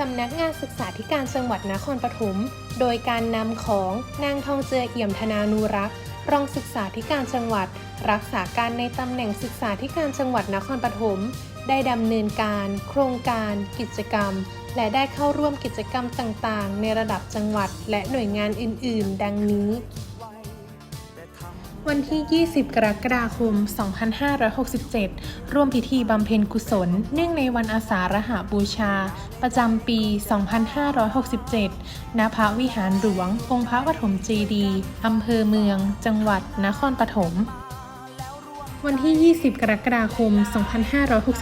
สำนักงานศึกษาธิการจังหวัดนครปฐม โดยการนำของนางทองเจือเอี่ยมธนานูรักษ์ รองศึกษาธิการจังหวัด รักษาการในตำแหน่งศึกษาธิการจังหวัดนครปฐม ได้ดำเนินการ โครงการ กิจกรรม และได้เข้าร่วมกิจกรรมต่างๆ ในระดับจังหวัด และหน่วยงานอื่น ๆ ดังนี้ วันที่ 20 กรกฎาคม 2567 ร่วมพิธีบำเพ็ญกุศล เนื่องในวันอาสาฬหาบูชา ประจำปี 2567 ณ พระวิหารหลวง องค์พระปฐมเจดีย์อำเภอเมือง จังหวัด นครปฐมวันที่ 20 กรกฎาคม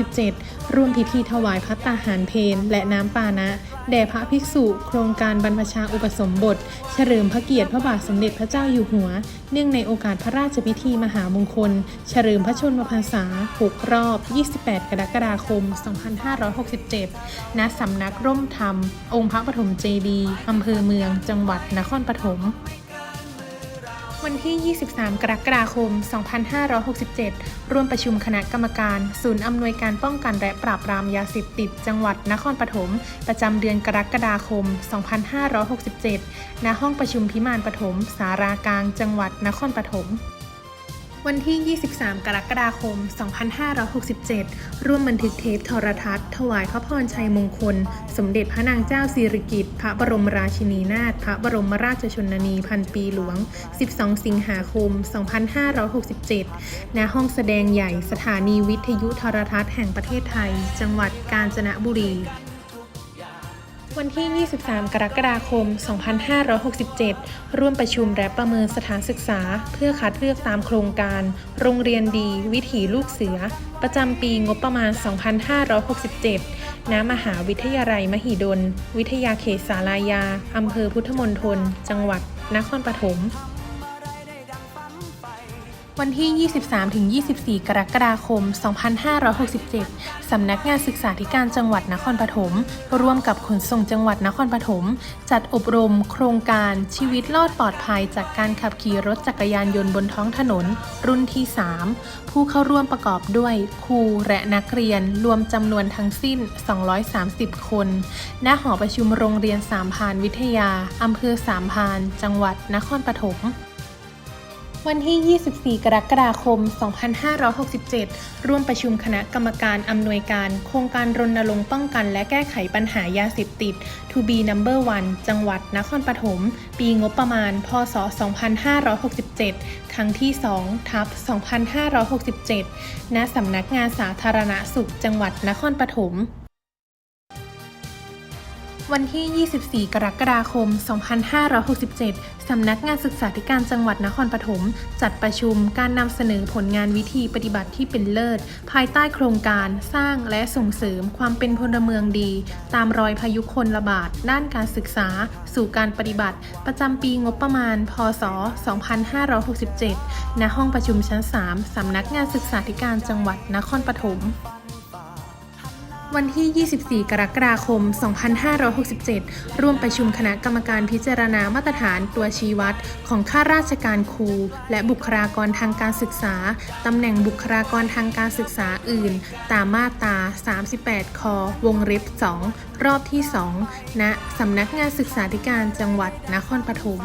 2567 ร่วมพิธีถวายพัตตาหารเพลและน้ำปานะ แด่พระภิกษุ โครงการบรรพชาอุปสมบท เฉลิมพระเกียรติพระบาทสมเด็จพระเจ้าอยู่หัว เนื่องในโอกาสพระราชพิธีมหามงคล เฉลิมพระชนมพรรษา 6 รอบ 28 กรกฎาคม 2567 ณ สำนักร่มธรรม องค์พระปฐมเจดีย์อำเภอเมือง จังหวัดนครปฐม วันที่ 23 กรกฎาคม 2567 ร่วมประชุมคณะกรรมการ ศูนย์อำนวยการป้องกันและปราบปรามยาเสพติด จังหวัดนครปฐม ประจำเดือนกรกฎาคม 2567 ณ ห้องประชุมพิมานปฐม สารากลาง จังหวัดนครปฐม วันที่ 23 กรกฎาคม 2567 ร่วมบันทึกเทปโทรทัศน์ ถวายพระพรชัยมงคล สมเด็จพระนางเจ้าสิริกิติ์พระบรมราชินีนาถ พระบรมราชชนนีพันปีหลวง 12 สิงหาคม 2567 ณ ห้องแสดงใหญ่สถานีวิทยุโทรทัศน์แห่งประเทศไทย จังหวัดกาญจนบุรี วันที่ 23 กรกฎาคม 2567 ร่วมประชุมและประเมินสถานศึกษา เพื่อคัดเลือกตามโครงการ โรงเรียนดี วิถีลูกเสือ ประจำปีงบประมาณ 2567 ณ มหาวิทยาลัยมหิดล วิทยาเขตสาลายา อำเภอพุทธมณฑล จังหวัด นครปฐม วันที่ 23-24 กรกฎาคม 2567 สำนักงานศึกษาธิการจังหวัดนครปฐม ร่วมกับขนส่งจังหวัดนครปฐม จัดอบรม โครงการชีวิตรอดปลอดภัย จากการขับขี่รถจักรยานยนต์บนท้องถนน รุ่นที่ 3 ผู้เข้าร่วมประกอบด้วยครูและนักเรียนรวมจำนวนทั้งสิ้น 230 คน ณ หอประชุมโรงเรียนสามพานวิทยา อำเภอสามพาน จังหวัดนครปฐม วันที่ 24 กรกฎาคม 2567 ร่วมประชุมคณะกรรมการอำนวยการ โครงการรณรงค์ป้องกันและแก้ไขปัญหายาเสพติด To be number one จังหวัดนครปฐม ปีงบประมาณ พศ 2567 ครั้งที่ 2 ทับ 2567 ณ สำนักงานสาธารณสุขจังหวัดนครปฐม วันที่ 24 กรกฎาคม 2567 สำนักงานศึกษาธิการจังหวัดนครปฐมจัดประชุมการนำเสนอผลงานวิธีปฏิบัติที่เป็นเลิศ ภายใต้โครงการสร้างและส่งเสริมความเป็นพลเมืองดี ตามรอยพายุคนระบาดด้านการศึกษา สู่การปฏิบัติ ประจำปีงบประมาณ พศ 2567 ณ ห้องประชุมชั้น 3 สำนักงานศึกษาธิการจังหวัดนครปฐม วันที่ 24 กรกฎาคม 2567 ร่วมประชุมคณะกรรมการพิจารณามาตรฐานตัวชี้วัด ของข้าราชการครู และบุคลากรทางการศึกษา ตำแหน่งบุคลากรทางการศึกษาอื่น ตามมาตรา 38 ค วงเล็บ 2 รอบที่ 2 ณ สำนักงานศึกษาธิการจังหวัดนครปฐม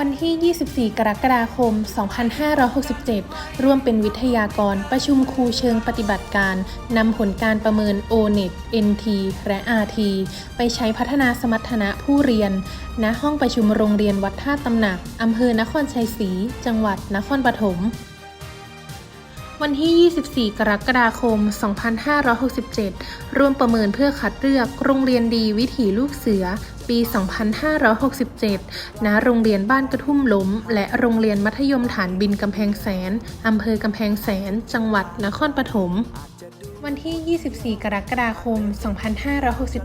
วันที่ 24 กรกฎาคม 2567 ร่วมเป็นวิทยากรประชุมครูเชิงปฏิบัติการ นำผลการประเมิน O-NET NT และ RT ไปใช้พัฒนาสมรรถนะผู้เรียน ณ ห้องประชุมโรงเรียนวัดท่าตำหนัก อำเภอนครชัยศรี จังหวัดนครปฐมวันที่ 24 กรกฎาคม 2567 ร่วมประเมินเพื่อคัดเลือกโรงเรียนดีวิถีลูกเสือ ปี 2567 ณ โรงเรียนบ้านกระทุ่มล้ม และโรงเรียนมัธยมฐานบินกำแพงแสน อำเภอกำแพงแสน จังหวัดนครปฐมวันที่ 24 กรกฎาคม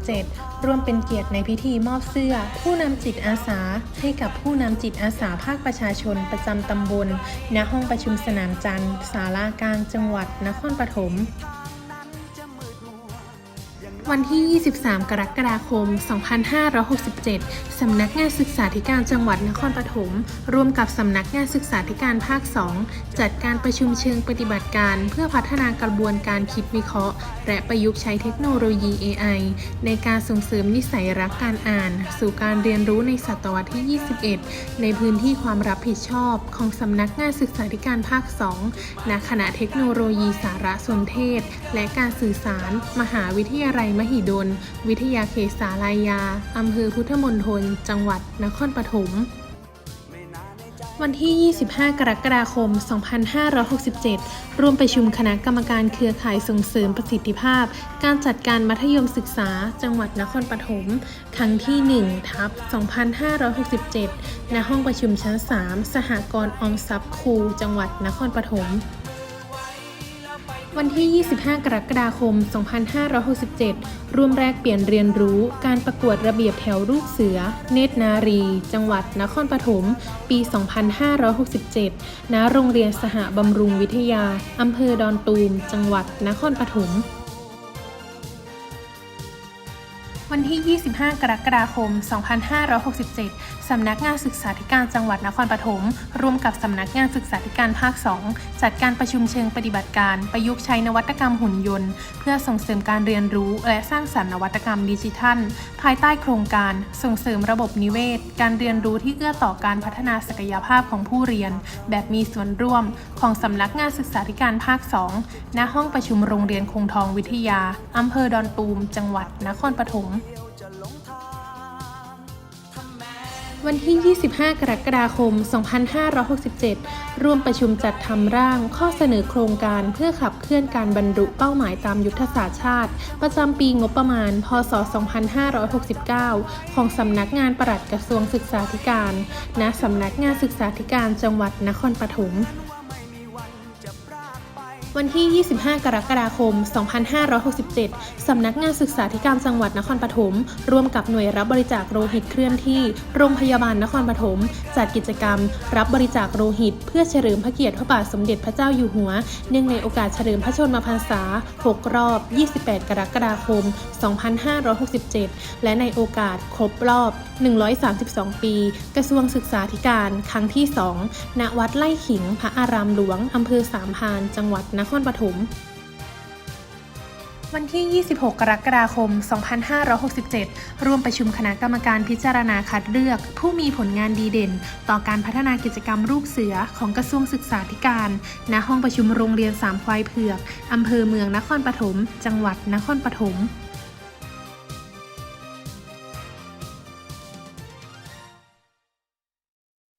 2567 ร่วมเป็นเกียรติในพิธีมอบเสื้อ ผู้นำจิตอาสา ให้กับผู้นำจิตอาสาภาคประชาชนประจำตำบล ณ ห้องประชุมสนามจันทร์ ศาลากลางจังหวัดนครปฐม วันที่ 23 กรกฎาคม 2567 สำนักงานศึกษาธิการจังหวัดนครปฐมร่วมกับสำนักงานศึกษาธิการภาค 2 จัดการประชุมเชิงปฏิบัติการ เพื่อพัฒนากระบวนการคิดวิเคราะห์ และประยุกต์ใช้เทคโนโลยี AI ในการส่งเสริมนิสัยรักการอ่าน สู่การเรียนรู้ในศตวรรษที่ 21 ในพื้นที่ความรับผิดชอบ ของสำนักงานศึกษาธิการภาค 2 ณ คณะเทคโนโลยีสารสนเทศ และการสื่อสาร มหาวิทยาลัยมหิดล วิทยาเขตสาลายา อำเภอพุทธมณฑล จังหวัดนครปฐม วันที่ 25 กรกฎาคม 2567 ร่วมประชุมคณะกรรมการเครือข่ายส่งเสริมประสิทธิภาพ การจัดการมัธยมศึกษา จังหวัดนครปฐม ครั้งที่ 1 ทับ 2567 ณ ห้องประชุมชั้น 3 สหกรณ์ออมทรัพย์ครู จังหวัดนครปฐม วันที่ 25 กรกฎาคม 2567 ร่วมแรกเปลี่ยนเรียนรู้การประกวดระเบียบแถวลูกเสือ เนตรนารี จังหวัดนครปฐม ปี 2567 ณ โรงเรียนสหบำรุงวิทยา อำเภอดอนตูม จังหวัดนครปฐม วันที่ 25 กรกฎาคม 2567 สำนักงานศึกษาธิการจังหวัดนครปฐม ร่วมกับสำนักงานศึกษาธิการภาค 2 จัดการประชุมเชิงปฏิบัติการ ประยุกต์ใช้นวัตกรรมหุ่นยนต์ เพื่อส่งเสริมการเรียนรู้และสร้างสรรค์นวัตกรรมดิจิทัล ภายใต้โครงการ ส่งเสริมระบบนิเวศ การเรียนรู้ที่เอื้อต่อการพัฒนาศักยภาพของผู้เรียน แบบมีส่วนร่วม ของสำนักงานศึกษาธิการภาค 2 ณ ห้องประชุมโรงเรียนคงทองวิทยาอำเภอดอนตูม จังหวัดนครปฐมวันที่ 25 กรกฎาคม 2567 ร่วมประชุมจัดทำร่างข้อเสนอโครงการเพื่อขับเคลื่อนการบรรลุเป้าหมายตามยุทธศาสตร์ชาติ ประจำปีงบประมาณ พศ 2569 ของสำนักงานปลัดกระทรวงศึกษาธิการ ณ สำนักงานศึกษาธิการจังหวัดนครปฐม วันที่ 25 กรกฎาคม 2567 สำนักงานศึกษาธิการจังหวัดนครปฐม ร่วมกับหน่วยรับบริจาคโลหิตเคลื่อนที่ โรงพยาบาลนครปฐม จัดกิจกรรม รับบริจาคโลหิต เพื่อเฉลิมพระเกียรติพระบาทสมเด็จพระเจ้าอยู่หัว เนื่องในโอกาสเฉลิมพระชนมพรรษา 6 รอบ 28 กรกฎาคม 2567 และในโอกาสครบรอบ 132 ปี กระทรวงศึกษาธิการ ครั้งที่ 2 ณ วัดไร่ขิง พระอารามหลวง อำเภอสามพาน จังหวัดนคครปฐม วันที่ 26 กรกฎาคม 2567 ร่วมประชุมคณะกรรมการพิจารณาคัดเลือก ผู้มีผลงานดีเด่น ต่อการพัฒนากิจกรรมลูกเสือของกระทรวงศึกษาธิการ ณ ห้องประชุมโรงเรียนสามควายเผือก อำเภอเมืองนครปฐม จังหวัดนครปฐม